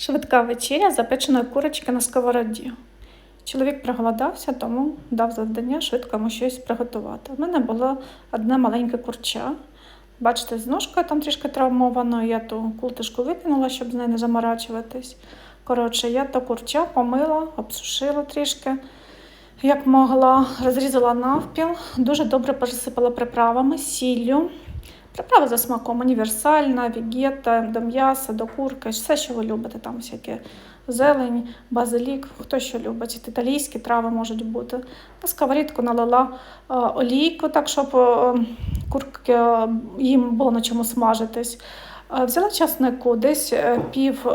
Швидка вечеря запеченої курочки на сковороді. Чоловік проголодався, тому дав завдання швидко йому щось приготувати. У мене було одне маленьке курча. Бачите, з ножкою там трішки травмовано, я ту култишку викинула, щоб з нею не заморачуватись. Коротше, я то курча помила, обсушила трішки, як могла, розрізала навпіл, дуже добре пересипала приправами, сіллю. Приправа за смаком універсальна, вігета, до м'яса, до курки, все, що ви любите, там всяке зелень, базилік, хто що любить. Італійські трави можуть бути. На сковорідку налила е, олійку, так щоб е, курки е, їм було на чому смажитись. Взяла часнику, десь пів.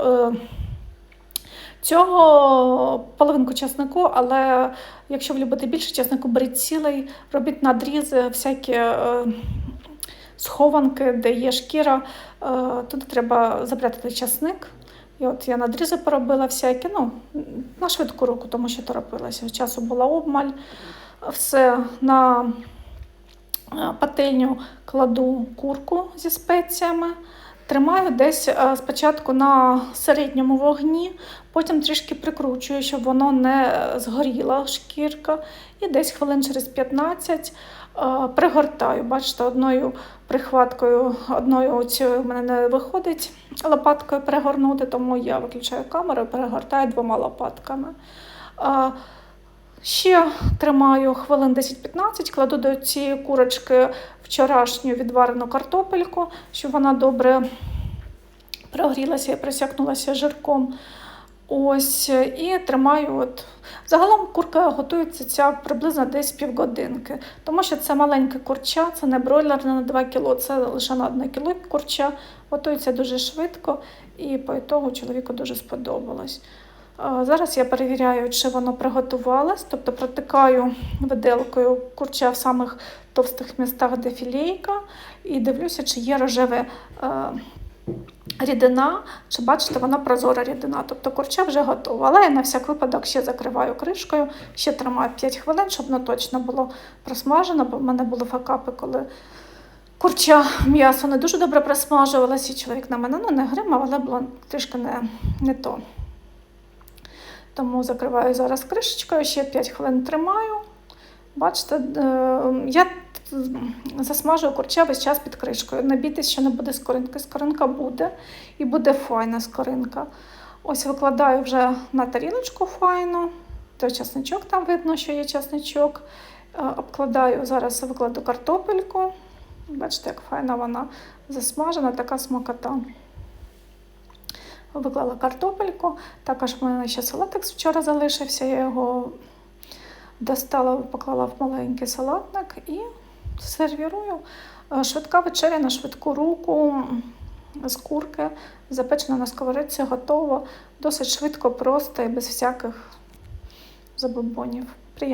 Цього половинку часнику, але якщо ви любите більше часнику, беріть цілий, робіть надрізи, всякі схованки, де є шкіра. Е, туди треба запрятати часник. І от я надрізи поробила всякі, ну, на швидку руку, тому що торопилася. Часу була обмаль. Все на е, пательню кладу курку зі спеціями. Тримаю десь е, спочатку на середньому вогні, потім трішки прикручую, щоб воно не згоріла шкірка. І десь хвилин через 15 е, пригортаю. Бачите, одною прихваткою, одною цією в мене не виходить лопаткою перегорнути, тому я виключаю камеру і перегортаю двома лопатками. Ще тримаю хвилин 10-15, кладу до цієї курочки вчорашню відварену картопельку, щоб вона добре прогрілася і присякнулася жирком. Ось, і тримаю. От. Загалом курка готується ця приблизно десь півгодинки, тому що це маленьке курча, це не бройлер на 2 кг, це лише на 1 кг курча. Готується дуже швидко, і по ітогу чоловіку дуже сподобалось. Зараз я перевіряю, чи воно приготувалось, тобто протикаю виделкою курча в самих товстих містах, де філейка, і дивлюся, чи є рожеве е, рідина, чи бачите, вона прозора рідина. Тобто курча вже готова. Але я на всяк випадок ще закриваю кришкою, ще тримаю 5 хвилин, щоб воно точно було просмажено, бо в мене були факапи, коли курча м'ясо не дуже добре просмажувалося, і чоловік на мене ну, не гримав, але було трішки не, не то. Тому закриваю зараз кришечкою, ще 5 хвилин тримаю. Бачите, е, я засмажую курча весь час під кришкою. Не бійтесь, що не буде скоринки. Скоринка буде і буде файна скоринка. Ось викладаю вже на тарілочку файну. Той часничок там видно, що є часничок. Е, Обкладаю, зараз викладу картопельку. Бачите, як файна вона засмажена, така смакота. Виклала картопельку. Також в мене ще салатик вчора залишився. Я його достала, поклала в маленький салатник і сервірую. Е, Швидка вечеря на швидку руку з курки, запечена на сковорідці, готово. Досить швидко, просто і без всяких забобонів.